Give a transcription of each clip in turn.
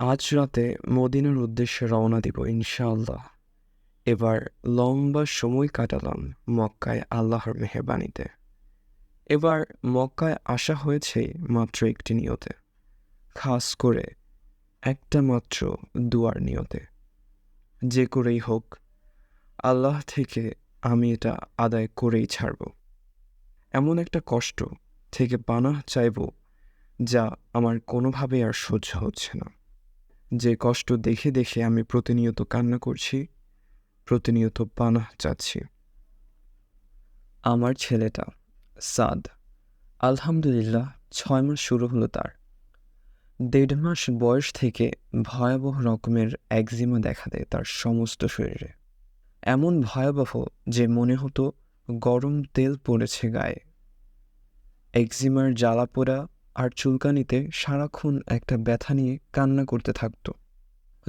আজ রাতে মদিনার উদ্দেশ্যে রওনা দিব ইনশাআল্লাহ। এবার লম্বা সময় কাটালাম মক্কায় আল্লাহর মেহরবানিতে। এবার মক্কায় আসা হয়েছে মাত্র একটি নিয়তে, খাস করে একটা মাত্র দুয়ার নিয়তে। যে করেই হোক, আল্লাহ থেকে আমি এটা আদায় করেই ছাড়ব। এমন একটা কষ্ট থেকে পানাহ চাইব যা আমার কোনোভাবে আর সহ্য হচ্ছে না। যে কষ্ট দেখে দেখে আমি প্রতিনিয়ত কান্না করছি, প্রতিনিয়ত পানাহ চাচ্ছি। আমার ছেলেটা, সাদ, আলহামদুলিল্লাহ ছয় মাস শুরু হলো তার। দেড় মাস বয়স থেকে ভয়াবহ রকমের একজিমা দেখা দেয় তার সমস্ত শরীরে। এমন ভয়াবহ যে মনে হতো গরম তেল পড়েছে গায়ে। একজিমার জ্বালা পোড়া আর চুলকানিতে সারাক্ষণ একটা ব্যথা নিয়ে কান্না করতে থাকত।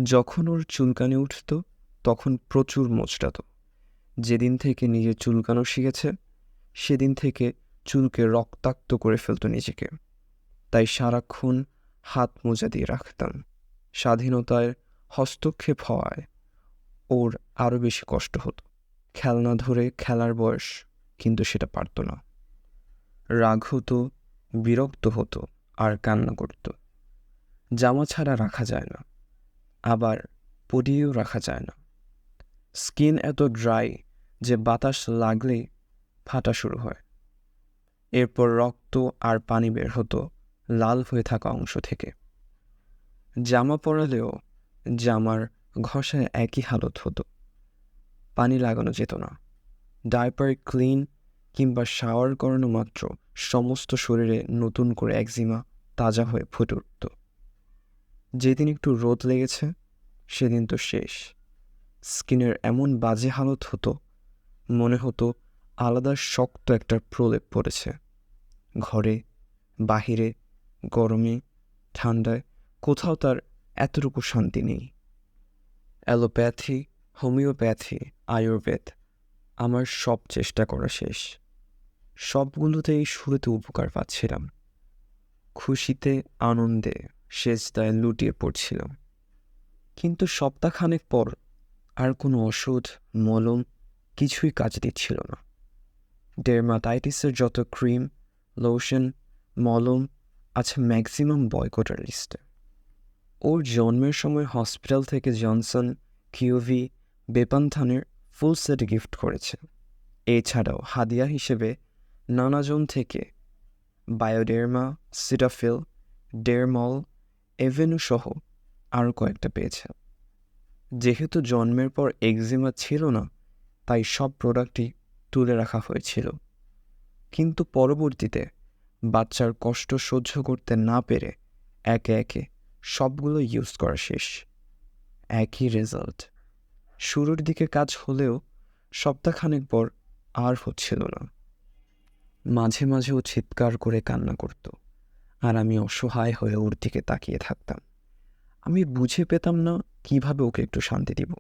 যখন ওর চুলকানি উঠত, তখন প্রচুর মোচড়াত। যেদিন থেকে নিজে চুলকানো শিখেছে, সেদিন থেকে চুলকে রক্তাক্ত করে ফেলত নিজেকে। তাই সারাক্ষণ হাত মোজা দিয়ে রাখতাম। স্বাধীনতায় হস্তক্ষেপ হওয়ায় ওর আরও বেশি কষ্ট হতো। খেলনা ধরে খেলার বয়স কিন্তু সেটা পারত না। রাগ হতো বিরক্ত হতো আর কান্না করত। জামা ছাড়া রাখা যায় না। আবার পরিয়েও রাখা যায় না। স্কিন এত ড্রাই যে বাতাস লাগলেই ফাটা শুরু হয়। এরপর রক্ত আর পানি বের হতো লাল হয়ে থাকা অংশ থেকে। জামা পরালেও জামার ঘষায় একই হালত হতো। পানি লাগানো যেত না। ডাইপার ক্লিন কিংবা শাওয়ার করানো মাত্র সমস্ত শরীরে নতুন করে একজিমা তাজা হয়ে ফুটে উঠত। যেদিন একটু রোদ লেগেছে, সেদিন তো শেষ। স্কিনের এমন বাজে হালত হতো, মনে হতো আলাদা শক্ত একটা প্রলেপ পড়েছে। ঘরে, বাহিরে, গরমে, ঠান্ডায় কোথাও তার এতটুকু শান্তি নেই। অ্যালোপ্যাথি, হোমিওপ্যাথি, আয়ুর্বেদ আমার সব চেষ্টা করা শেষ। সবগুলোতেই শুরুতে উপকার পাচ্ছিলাম। খুশিতে, আনন্দে, সেজদায় লুটিয়ে পড়ছিলাম। কিন্তু সপ্তাহখানেক পর আর কোনো ওষুধ, মলম কিছুই কাজ দিচ্ছিল না। ডেরমাটাইটিসের যত ক্রিম, লোশন, মলম আছে ম্যাক্সিমাম বয়কটার লিস্টে। ওর জন্মের সময় হসপিটাল থেকে জনসন, কিউভি, বেপান্থানের ফুল সেট গিফট করেছে। এছাড়াও হাদিয়া হিসেবে নানাজন থেকে বায়োডেরমা, সিটাফিল, ডেরমল, এভেনু সহ আরও কয়েকটা পেয়েছে। যেহেতু জন্মের পর এক্সিমা ছিল না, তাই সব প্রোডাক্টই তুলে রাখা হয়েছিল। কিন্তু পরবর্তীতে বাচ্চার কষ্ট সহ্য করতে না পেরে একে একে সবগুলো ইউজ করা শেষ। একই রেজাল্ট। শুরুর দিকে কাজ হলেও সপ্তাহখানেক পর আর হচ্ছিল না। মাঝে মাঝে ও চিৎকার করে কান্না করত আর আমি অসহায় হয়ে ওর দিকে তাকিয়ে থাকতাম। আমি বুঝে পেতাম না কীভাবে ওকে একটু শান্তি দিব।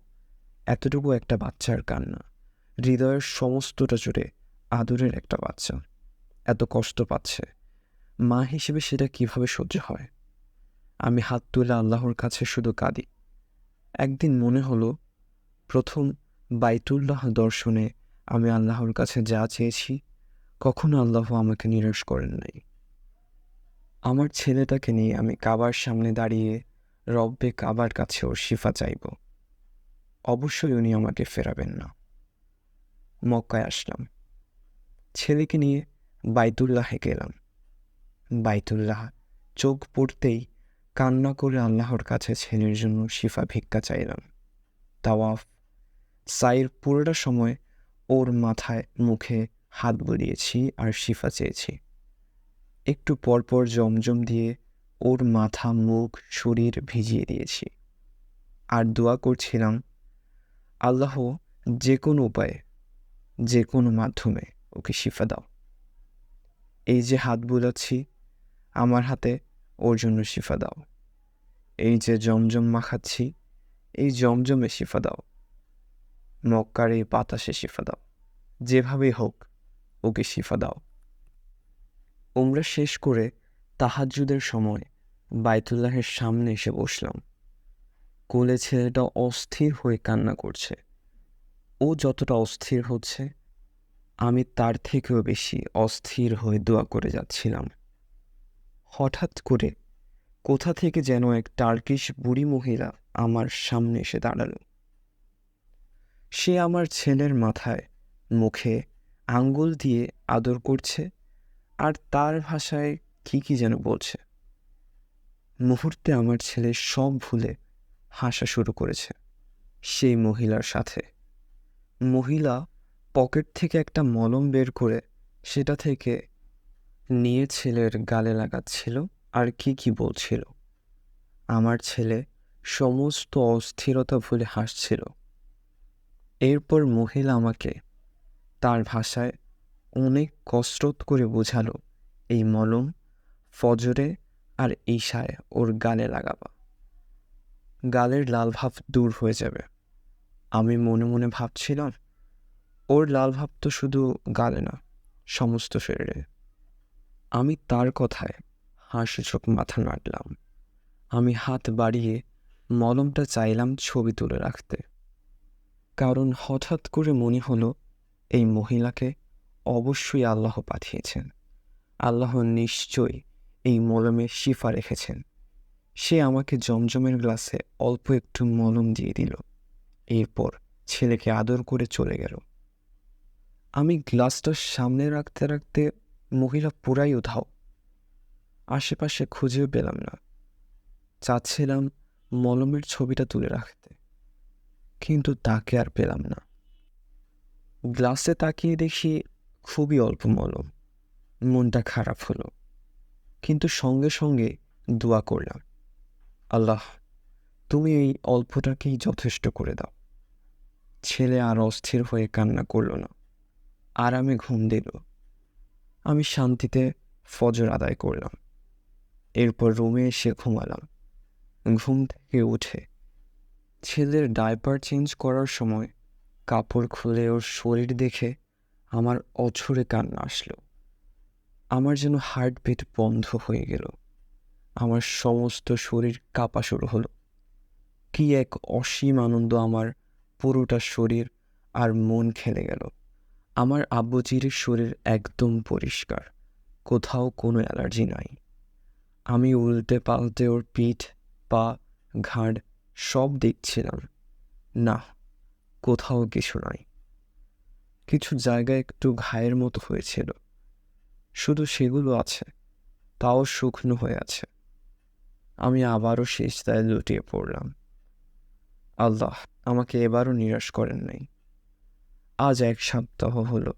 এতটুকু একটা বাচ্চার কান্না, হৃদয়ের সমস্তটা জুড়ে আদরের একটা বাচ্চা। এত কষ্ট পাচ্ছে, মা হিসেবে সেটা কীভাবে সহ্য হয়? আমি হাত তুলে আল্লাহর কাছে শুধু কাঁদি। একদিন মনে হলো প্রথম বাইতুল্লাহ দর্শনে আমি আল্লাহর কাছে যা চেয়েছি, কখনো আল্লাহ আমাকে নিরাশ করেন নাই। আমার ছেলেটাকে নিয়ে আমি কাবার সামনে দাঁড়িয়ে রব্বে কাবার কাছে ওর শিফা চাইব। অবশ্যই উনি আমাকে ফেরাবেন না। মক্কায় আসলাম। ছেলেকে নিয়ে বাইতুল্লাহে গেলাম। বাইতুল্লাহ চোখ পড়তেই কান্না করে আল্লাহর কাছে ছেলের জন্য শিফা ভিক্ষা চাইলাম। তাওয়াফ সাইর পুরোটা সময় ওর মাথায় মুখে হাত বুলিয়েছি আর শিফা চেয়েছি। একটু পরপর জমজম দিয়ে ওর মাথা, মুখ, শরীর ভিজিয়ে দিয়েছি। আর দোয়া করছিলাম, আল্লাহ যে কোনো উপায়ে, যে কোনো মাধ্যমে ওকে শিফা দাও। এই যে হাত বুলাচ্ছি, আমার হাতে ওর জন্য শিফা দাও। এই যে জমজম মাখাচ্ছি, এই জমজমে শিফা দাও। মক্কার এই বাতাসে শিফা দাও। যেভাবেই হোক, ওকে শিফা দাও। উমরা শেষ করে তাহাজুদের সময় বাইতুল্লাহের সামনে এসে বসলাম। কোলে ছেলেটা অস্থির হয়ে কান্না করছে। ও যতটা অস্থির হচ্ছে, আমি তার থেকেও বেশি অস্থির হয়ে দোয়া করে যাচ্ছিলাম। হঠাৎ করে কোথা থেকে যেন এক টার্কিশ বুড়ি মহিলা আমার সামনে এসে দাঁড়াল। সে আমার ছেলের মাথায় মুখে আঙ্গুল দিয়ে আদর করছে আর তার ভাষায় কি কি যেন বলছে। মুহূর্তে আমার ছেলে সব ভুলে হাসা শুরু করেছে সেই মহিলার সাথে। মহিলা পকেট থেকে একটা মলম বের করে সেটা থেকে নিয়ে ছেলের গালে লাগাচ্ছিল আর কি কি বলছিল। আমার ছেলে সমস্ত অস্থিরতা ভুলে হাসছিল। এরপর মহিলা আমাকে তার ভাষায় অনেক কসরত করে বোঝালো, এই মলম ফজরে আর ঈশায় ওর গালে লাগাবা। গালের লাল ভাব দূর হয়ে যাবে। আমি মনে মনে ভাবছিলাম, ওর লাল ভাব তো শুধু গালে না, সমস্ত শরীরে। আমি তার কথায় হাসি চোখ মাথা নাড়লাম। আমি হাত বাড়িয়ে মলমটা চাইলাম ছবি তুলে রাখতে। কারণ হঠাৎ করে মনে হলো, এই মহিলাকে অবশ্যই আল্লাহ পাঠিয়েছেন। আল্লাহ নিশ্চয়ই এই মলমে শিফা রেখেছেন। সে আমাকে জমজমের গ্লাসে অল্প একটু মলম দিয়ে দিল। এরপর ছেলেকে আদর করে চলে গেল। আমি গ্লাসটা সামনে রাখতে রাখতে মহিলা পুরাই উধাও। আশেপাশে খুঁজেও পেলাম না। চাচ্ছিলাম মলমের ছবিটা তুলে রাখতে। কিন্তু তাকে আর পেলাম না। গ্লাসে তাকিয়ে দেখি খুবই অল্প মলম মনটা খারাপ হলো। কিন্তু সঙ্গে সঙ্গে দোয়া করলাম, আল্লাহ, তুমি এই অল্পটাকেই যথেষ্ট করে দাও। ছেলে আর অস্থির হয়ে কান্না করল না। আরামে ঘুম দিল। আমি শান্তিতে ফজর আদায় করলাম। এরপর রুমে এসে ঘুমালাম। ঘুম থেকে উঠে ছেলের ডাইপার চেঞ্জ করার সময় কাপড় খুলে ওর শরীর দেখে আমার অঝরে কান্না আসলো। আমার যেন হার্টবিট বন্ধ হয়ে গেল। আমার সমস্ত শরীর কাঁপা শুরু হলো। কি এক অসীম আনন্দ আমার পুরোটা শরীর আর মন খেলে গেল। আমার আব্বুজির শরীর একদম পরিষ্কার, কোথাও কোনো অ্যালার্জি নাই। আমি উল্টে পাল্টে ওর পিঠ, পা, ঘাড় সব দেখছিলাম। না, কোথাও কিছু নাই। কিছু জায়গা একটু ঘায়ের মতো হয়েছিল। শুধু সেগুলো আছে, তাও শুকনো হয়ে আছে। আমি আবারও শেষ দায় লুটিয়ে পড়লাম। আল্লাহ আমাকে এবারও নিরাশ করেন নাই। আজ এক সপ্তাহ হলো।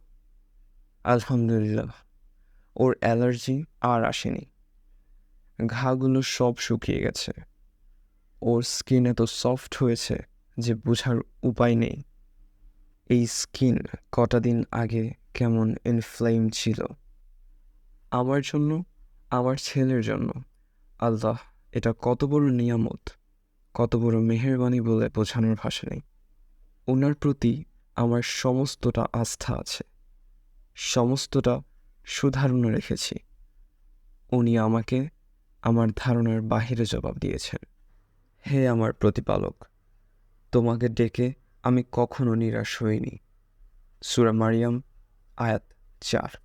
আলহামদুলিল্লাহ, ওর অ্যালার্জি আর আসেনি। ঘাগুলো সব শুকিয়ে গেছে। ওর স্কিন এত সফট হয়েছে যে বোঝার উপায় নেই। এই স্কিন কটা দিন আগে কেমন ইনফ্লেম ছিল। আমার জন্য, আমার ছেলের জন্য। আল্লাহ, এটা কত বড় নিয়ামত, কত বড় মেহেরবানি বলে বোঝানোর ভাষা নেই। ওনার প্রতি আমার সমস্তটা আস্থা আছে। সমস্তটা সুধারণা রেখেছি। উনি আমাকে আমার ধারণার বাহিরে জবাব দিয়েছেন। হে আমার প্রতিপালক তোমাকে ডেকে আমি কখনো নিরাশ হইনি। সুরা মারিয়াম আয়াত চার।